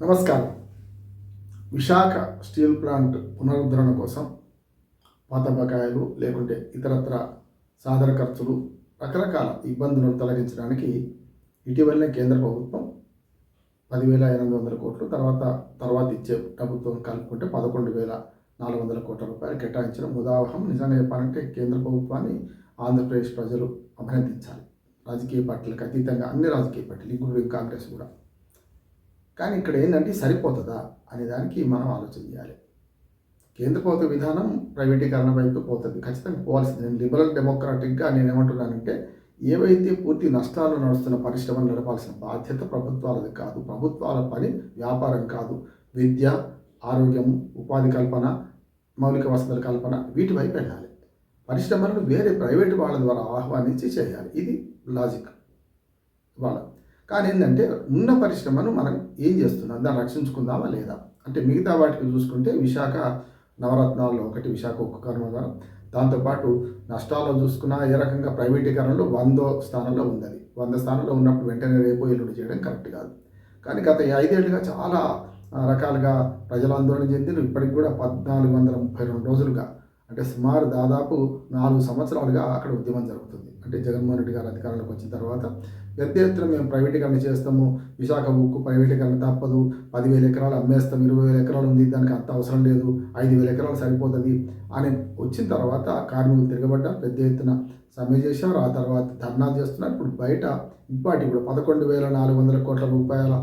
నమస్కారం. Visakha steel plant పునరుద్ధరణ కోసం పాత బకాయిలు లేకుంటే ఇతరత్ర సాధన ఖర్చులు రకరకాల ఇబ్బందులను తొలగించడానికి ఇటీవలనే కేంద్ర ప్రభుత్వం పదివేల ఎనిమిది వందల కోట్లు తర్వాత తర్వాత ఇచ్చే ప్రభుత్వం కలుపుకుంటే పదకొండు వేల నాలుగు వందల కోట్ల రూపాయలు కేటాయించడం ఉదాహరణ నిజంగా చెప్పాలంటే కేంద్ర ప్రభుత్వాన్ని ఆంధ్రప్రదేశ్ ప్రజలు అభినందించాలి. రాజకీయ పార్టీలకు అతీతంగా అన్ని రాజకీయ పార్టీలు ఇంక్లూడింగ్ కాంగ్రెస్ కూడా. కానీ ఇక్కడ ఏంటంటే సరిపోతుందా అనే దానికి మనం ఆలోచన చేయాలి. కేంద్ర ప్రభుత్వ విధానం ప్రైవేటీకరణ వైపు పోతుంది. ఖచ్చితంగా పోవాల్సింది. నేను లిబరల్ డెమోక్రాటిక్గా నేను ఏమంటున్నానంటే ఏవైతే పూర్తి నష్టాలు నడుస్తున్న పరిశ్రమలు నడపాల్సిన బాధ్యత ప్రభుత్వాలది కాదు. ప్రభుత్వాల పని వ్యాపారం కాదు. విద్య ఆరోగ్యం ఉపాధి కల్పన మౌలిక వసతుల కల్పన వీటి వైపు వెళ్ళాలి. పరిశ్రమలను వేరే ప్రైవేటు వాళ్ళ ద్వారా ఆహ్వానించి చేయాలి. ఇది లాజిక్. వాళ్ళ కానీ ఏంటంటే ఉన్న పరిశ్రమను మనం ఏం చేస్తున్నాం? దాన్ని రక్షించుకుందామా లేదా? అంటే మిగతా వాటికి చూసుకుంటే విశాఖ నవరత్నాల్లో ఒకటి విశాఖ ఉక్కు కర్మాగారం దాంతోపాటు నష్టాల్లో చూసుకున్నా ఏ రకంగా ప్రైవేటీకరణలో వందో స్థానంలో ఉంది అది వంద స్థానంలో ఉన్నప్పుడు వెంటనే రేపు ఎల్లుండి చేయడం కరెక్ట్ కాదు. కానీ గత ఈ ఐదేళ్ళుగా చాలా రకాలుగా ప్రజలు ఆందోళన చెందిన ఇప్పటికి కూడా పద్నాలుగు వందల ముప్పై రెండు రోజులుగా. అంటే సుమారు దాదాపు నాలుగు సంవత్సరాలుగా అక్కడ ఉద్యమం జరుగుతుంది. అంటే జగన్మోహన్ రెడ్డి గారు అధికారంలోకి వచ్చిన తర్వాత పెద్ద ఎత్తున మేము ప్రైవేటీకరణ చేస్తాము. విశాఖ ఉక్కు ప్రైవేటీకరణ తప్పదు. పదివేల ఎకరాలు అమ్మేస్తాం. ఇరవై వేల ఎకరాలు ఉంది. దానికి అంత అవసరం లేదు. ఐదు వేల ఎకరాలు సరిపోతుంది అని వచ్చిన తర్వాత కార్మికులు తిరగబడ్డారు. పెద్ద ఎత్తున సమ్మె చేశారు. ఆ తర్వాత ధర్నా చేస్తున్నారు. ఇప్పుడు బయట ఇప్పటి ఇప్పుడు పదకొండు వేల నాలుగు వందల కోట్ల రూపాయల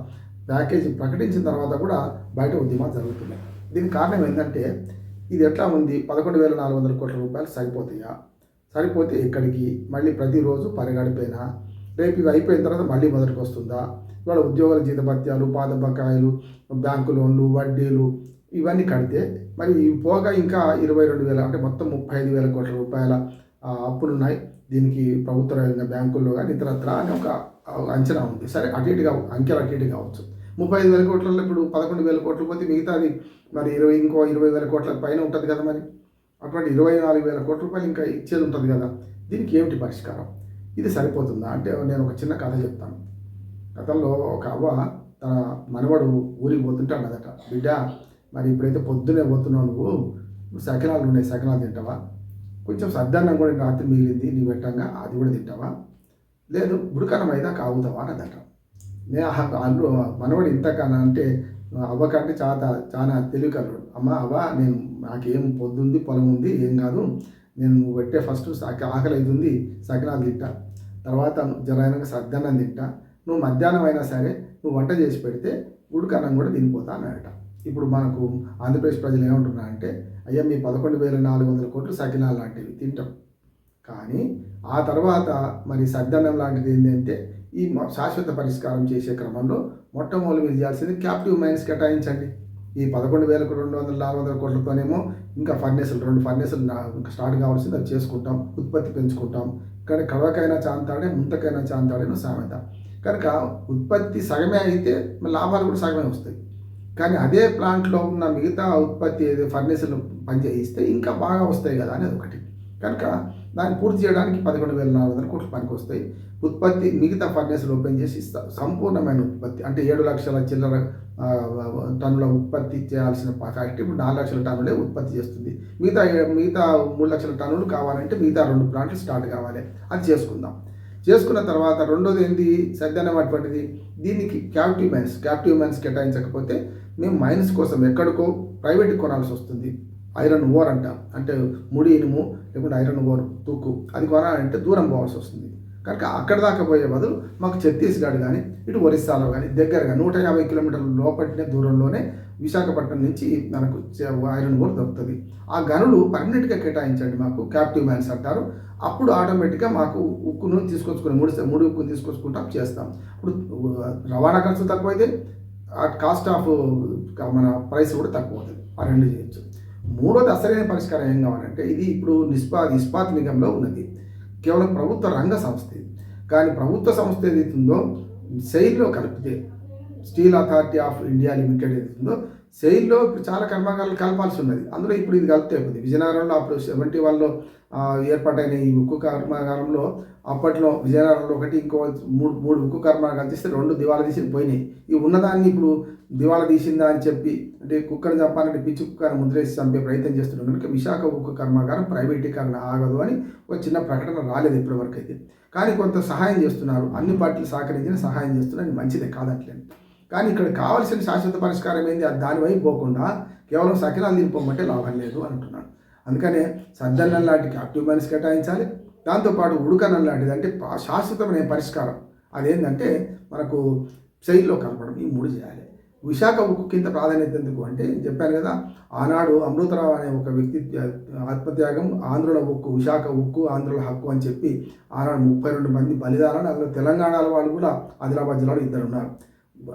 ప్యాకేజీ ప్రకటించిన తర్వాత కూడా బయట ఉద్యమాలు జరుగుతున్నాయి. దీనికి కారణం ఏంటంటే ఇది ఎట్లా ఉంది? పదకొండు వేల నాలుగు వందల కోట్ల రూపాయలు సరిపోతాయా? సరిపోతే ఎక్కడికి మళ్ళీ ప్రతిరోజు పరిగడిపోయినా. రేపు ఇవి అయిపోయిన తర్వాత మళ్ళీ మొదటికి వస్తుందా ఇవాళ ఉద్యోగుల జీతభత్యాలు పాద బకాయిలు బ్యాంకు లోన్లు వడ్డీలు ఇవన్నీ కడితే మరి ఇవి పోగా ఇంకా ఇరవై రెండు వేల అంటే మొత్తం ముప్పై ఐదు వేల కోట్ల రూపాయల అప్పులున్నాయి. అప్పులు ఉన్నాయి దీనికి ప్రభుత్వ రంగ బ్యాంకుల్లో కానీ ఇతరత్ర అని ఒక అంచనా ఉంది. సరే అటు ఇటుగా అంకెలు అటు ఇటు కావచ్చు. ముప్పై ఐదు వేల కోట్లలో ఇప్పుడు పదకొండు వేల కోట్లు పోతే మిగతాది మరి ఇరవై ఇంకో ఇరవై వేల కోట్ల పైన ఉంటుంది కదా మరి. అటువంటి ఇరవై నాలుగు వేల కోట్ల రూపాయలు ఇంకా ఇచ్చేది ఉంటుంది కదా దీనికి ఏమిటి పరిష్కారం? ఇది సరిపోతుందా? అంటే నేను ఒక చిన్న కథ చెప్తాను. గతంలో ఒక అవ్వ తన మనవడు ఊరికి పోతుంటే అన్నదట బిడ్డ మరి ఇప్పుడైతే పొద్దునే పోతున్నావు నువ్వు నువ్వు సకినాలు ఉన్నాయి సకినాలు తింటావా? కొంచెం సద్దన్నం కూడా రాత్రి మిగిలింది నీ పెట్టంగా అది కూడా తింటావా? లేదు బుడకనం అయితే కావుతావా అన్నదట. నే అల్లు మనవడు ఇంతకన్నా అంటే అవ్వకంటే చాలా చాలా తెలివికలడు అమ్మ అవ్వ నేను నాకేం పొద్దుంది పొలం ఉంది ఏం కాదు. నేను నువ్వు పెట్టే ఫస్ట్ సక- ఆకలి అవుతుంది సకినాలు తింటా. తర్వాత జరైనంగా సద్దన్నం తింటా. నువ్వు మధ్యాహ్నం అయినా సరే నువ్వు వంట చేసి పెడితే ఉడకన్నం కూడా తినిపోతా అన్నాడట ఇప్పుడు మనకు ఆంధ్రప్రదేశ్ ప్రజలు ఏమంటున్నారంటే అయ్యా మీ పదకొండు వేల నాలుగు వందల కోట్లు సకినాలు లాంటివి తింటాం. కానీ ఆ తర్వాత మరి సద్దన్నం లాంటిది ఏంటంటే ఈ శాశ్వత పరిష్కారం చేసే క్రమంలో మొట్టమొదటి మీరు చేయాల్సింది క్యాప్టివ్ మైన్స్ కేటాయించండి. ఈ పదకొండు వేలకు రెండు వందల నాలుగు వందల కోట్లతోనేమో ఇంకా ఫర్నేసులు రెండు ఫర్నేసులు ఇంకా స్టార్ట్ కావాల్సింది అది చేసుకుంటాం ఉత్పత్తి పెంచుకుంటాం. కానీ కడవకైనా చాంతాడే ముంతకైనా చాంతాడే సామెత. కనుక ఉత్పత్తి సగమే అయితే లాభాలు కూడా సగమే వస్తాయి. కానీ అదే ప్లాంట్లో ఉన్న మిగతా ఉత్పత్తి ఏదో ఫర్నేసులు పనిచేయిస్తే ఇంకా బాగా వస్తాయి కదా అనేది ఒకటి. కనుక దాన్ని పూర్తి చేయడానికి పదకొండు వేల నాలుగు వందల కోట్లు పనికి వస్తాయి ఉత్పత్తి మిగతా ఫర్నేసులు ఓపెన్ చేసి సంపూర్ణమైన ఉత్పత్తి. అంటే ఏడు లక్షల చిల్లర టన్నుల ఉత్పత్తి చేయాల్సిన ఫ్యాక్టరీ ఇప్పుడు నాలుగు లక్షల టన్నులే ఉత్పత్తి చేస్తుంది. మిగతా మిగతా మూడు లక్షల టన్నులు కావాలంటే మిగతా రెండు ప్లాంట్లు స్టార్ట్ కావాలి. అది చేసుకుందాం. చేసుకున్న తర్వాత రెండోది ఏంటి సద్దనం అటువంటిది. దీనికి క్యాప్టివ్ మైన్స్ క్యాప్టివ్ మైన్స్ కేటాయించకపోతే మేము మైన్స్ కోసం ఎక్కడికో ప్రైవేట్ కొనాల్సి వస్తుంది. ఐరన్ ఓర్ అంట. అంటే ముడి ఇనుము లేకుంటే ఐరన్ ఓర్ తూకు అది కొనాలంటే దూరం పోవాల్సి వస్తుంది. కనుక అక్కడ దాకా పోయే బదులు మాకు ఛత్తీస్గఢ్ కానీ ఇటు ఒరిస్సాలో కానీ దగ్గరగా నూట యాభై కిలోమీటర్ల లోపలనే దూరంలోనే విశాఖపట్నం నుంచి మనకు ఐరన్ ఓర్ దొరుకుతుంది. ఆ గనులు పర్మనెంట్గా కేటాయించండి మాకు క్యాప్టివ్ మ్యాన్స్ అంటారు అప్పుడు ఆటోమేటిక్గా మాకు ఉక్కును తీసుకొచ్చుకుని ముడి ముడి ఉక్కును తీసుకొచ్చుకుంటాం చేస్తాం. ఇప్పుడు రవాణా ఖర్చు తక్కువైతే కాస్ట్ ఆఫ్ మన ప్రైస్ కూడా తక్కువ అవుతుంది. ఆ రెండు చేయొచ్చు. మూడోది అసలైన పరిష్కారం ఏం కావాలంటే ఇది ఇప్పుడు నిస్పా ఇస్పాత్ నిగంలో ఉన్నది. కేవలం ప్రభుత్వ రంగ సంస్థ ఇది. కానీ ప్రభుత్వ సంస్థ ఏదైతుందో సెయిల్లో కలిపితే Steel Authority of India Limited ఏదైతుందో సెయిల్లో ఇప్పుడు చాలా కర్మాగారాలు కలపాల్సి ఉన్నది. అందులో ఇప్పుడు ఇది కలిపితే విజయనగరంలో అప్పుడు సెవెంటీ వన్లో ఏర్పాటైన ఈ ఉక్కు కర్మాగారంలో అప్పట్లో విజయనగరంలో ఒకటి ఇంకో మూడు మూడు ఉక్కు కర్మాగారాలు తీస్తే రెండు దివాలా తీసి పోయినాయి. ఈ ఉన్నదాన్ని ఇప్పుడు దివాలా తీసిందా అని చెప్పి అంటే కుక్కను చంపాలంటే పిచ్చి కుక్కను ముద్రేసి చంపే ప్రయత్నం చేస్తున్నాడు కనుక విశాఖ ఉక్కు కర్మాగారం ప్రైవేటీకరణ ఆగదు అని ఒక చిన్న ప్రకటన రాలేదు ఇప్పటివరకు అయితే కానీ కొంత సహాయం చేస్తున్నారు. అన్ని పార్టీలు సహకరించిన సహాయం చేస్తున్నారు. మంచిదే కాదట్లేదు. కానీ ఇక్కడ కావాల్సిన శాశ్వత పరిష్కారం ఏంది? దానివైపు పోకుండా కేవలం సకినాలు నింపమంటే లాభం లేదు అంటున్నాను అందుకనే సద్దన్నం లాంటి యాక్టివ్ మైనస్ కేటాయించాలి. దాంతోపాటు ఉడుకన్నం లాంటిది అంటే శాశ్వతమైన పరిష్కారం. అదేంటంటే మనకు శైలిలో కలపడం ఈ మూడు చేయాలి. విశాఖ ఉక్కు కింద ప్రాధాన్యత ఎందుకు అంటే చెప్పాను కదా ఆనాడు అమృతరావు అనే ఒక వ్యక్తి ఆత్మత్యాగం ఆంధ్రుల ఉక్కు విశాఖ ఉక్కు ఆంధ్రుల హక్కు అని చెప్పి ఆనాడు ముప్పై రెండు మంది బలిదానాలు అందులో తెలంగాణలో వాళ్ళు కూడా ఆదిలాబాద్ జిల్లాలో ఇద్దరు ఉన్నారు.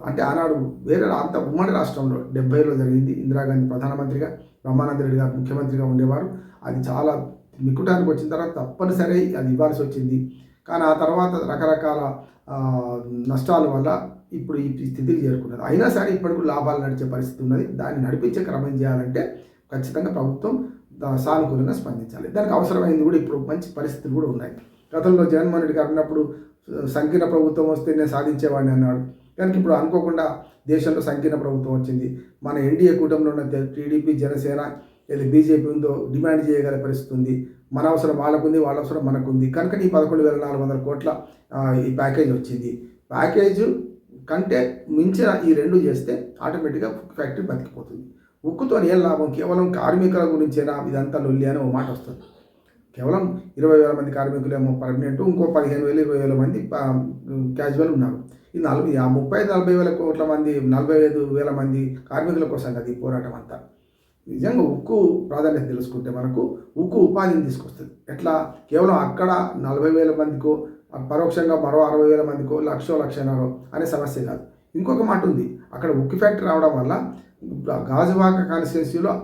అంటే ఆనాడు వేరే అంత ఉమ్మడి రాష్ట్రంలో డెబ్బైలో జరిగింది ఇందిరాగాంధీ ప్రధానమంత్రిగా బ్రహ్మానంద రెడ్డి గారు ముఖ్యమంత్రిగా ఉండేవారు. అది చాలా మిక్కుటానికి వచ్చిన తర్వాత తప్పనిసరి అది ఇవ్వాల్సి వచ్చింది. కానీ ఆ తర్వాత రకరకాల నష్టాల వల్ల ఇప్పుడు ఈ స్థితికి చేరుకున్నది అయినా సరే ఇప్పటికి లాభాలు నడిచే పరిస్థితి ఉన్నది. దాన్ని నడిపించే క్రమం చేయాలంటే ఖచ్చితంగా ప్రభుత్వం సానుకూలంగా స్పందించాలి. దానికి అవసరమైంది కూడా ఇప్పుడు మంచి పరిస్థితులు కూడా ఉన్నాయి. గతంలో జగన్మోహన్ రెడ్డి గారు ఉన్నప్పుడు సంకీర్ణ ప్రభుత్వం వస్తే నేను సాధించేవాడిని అన్నాడు. కనుక ఇప్పుడు అనుకోకుండా దేశంలో సంకీర్ణ ప్రభుత్వం వచ్చింది. మన ఎన్డీఏ కూటమిలో ఉన్న టీడీపీ జనసేన లేదా బీజేపీ ఉందో డిమాండ్ చేయగల పరిస్థితి ఉంది. మన అవసరం వాళ్ళకుంది వాళ్ళ అవసరం మనకుంది. కనుక ఈ పదకొండు వేల నాలుగు వందల కోట్ల ఈ ప్యాకేజ్ వచ్చింది. ప్యాకేజ్ కంటే మించిన ఈ రెండు చేస్తే ఆటోమేటిక్గా ఫ్యాక్టరీ బతికిపోతుంది. ఉక్కుతో ఏం లాభం? కేవలం కార్మికుల గురించేనా? ఇదంతా లొల్లి అని ఒక మాట వస్తుంది. కేవలం ఇరవై వేల మంది కార్మికులు ఏమో పర్మనెంట్ ఇంకో పదిహేను వేలు ఇరవై వేల మంది క్యాజువల్ ఉన్నారు. ఈ నలభై ఆ ముప్పై నలభై వేల కోట్ల మంది నలభై ఐదు వేల మంది కార్మికుల కోసం కదా ఈ పోరాటం అంతా. నిజంగా ఉక్కు ప్రాధాన్యత తెలుసుకుంటే మనకు ఉక్కు ఉపాధిని తీసుకొస్తుంది. ఎట్లా? కేవలం అక్కడ నలభై వేల మందికో పరోక్షంగా మరో అరవై వేల మందికో లక్షో లక్షన్నరో అనే సమస్య కాదు. ఇంకొక మాట ఉంది. అక్కడ ఉక్కు ఫ్యాక్టరీ రావడం వల్ల గాజువాక కాన్స్టిట్యున్సీలో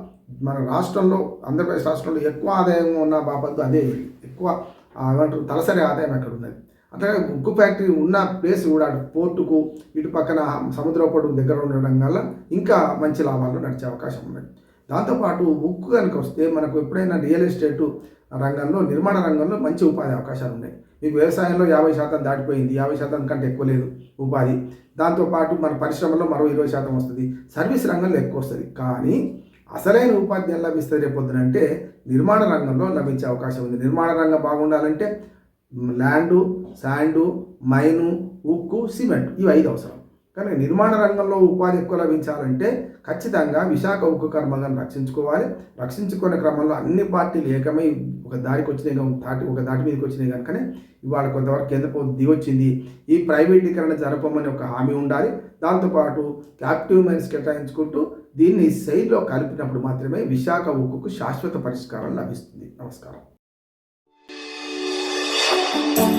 మన రాష్ట్రంలో ఆంధ్రప్రదేశ్ రాష్ట్రంలో ఎక్కువ ఆదాయం ఉన్న బాపత్తు అదే ఎక్కువ ఏమంటారు తలసరి ఆదాయం అక్కడ ఉన్నది. అంతగా ఉక్కు ఫ్యాక్టరీ ఉన్న ప్లేస్ కూడా పోర్టుకు ఇటు పక్కన సముద్ర పోర్టుకు దగ్గర ఉండడం వల్ల ఇంకా మంచి లాభాలు నడిచే అవకాశం ఉన్నది. దాంతోపాటు ఉక్కు కనుక వస్తే మనకు ఎప్పుడైనా రియల్ ఎస్టేటు రంగంలో నిర్మాణ రంగంలో మంచి ఉపాధి అవకాశాలు ఉన్నాయి. మీకు వ్యవసాయంలో యాభై శాతం దాటిపోయింది యాభై శాతం కంటే ఎక్కువ లేదు ఉపాధి. దాంతోపాటు మన పరిశ్రమలో మరో ఇరవై శాతం వస్తుంది సర్వీస్ రంగంలో ఎక్కువ వస్తుంది. కానీ అసలైన ఉపాధి ఎలా లభిస్తుంది రేపొద్దునంటే నిర్మాణ రంగంలో లభించే అవకాశం ఉంది. నిర్మాణ రంగం బాగుండాలంటే ల్యాండు శాండు మైను ఉక్కు సిమెంట్ ఇవి ఐదు అవసరం. కానీ నిర్మాణ రంగంలో ఉపాధి ఎక్కువ లభించాలంటే ఖచ్చితంగా విశాఖ ఉక్కు కర్మాగారం రక్షించుకోవాలి. రక్షించుకునే క్రమంలో అన్ని పార్టీలు ఏకమై ఒక దారికి వచ్చినాయి దాటి ఒక దాటి మీదకి వచ్చినాయి కనుకనే ఇవాళ కొంతవరకు కేంద్ర ప్రభుత్వం దిగొచ్చింది ఈ ప్రైవేటీకరణ జరపమని ఒక హామీ ఉండాలి. దాంతోపాటు క్యాప్టివ్ మైన్స్ కేటాయించుకుంటూ దీన్ని శైలిలో కలిపినప్పుడు మాత్రమే విశాఖ ఉక్కుకు శాశ్వత పరిష్కారం లభిస్తుంది. నమస్కారం. 等。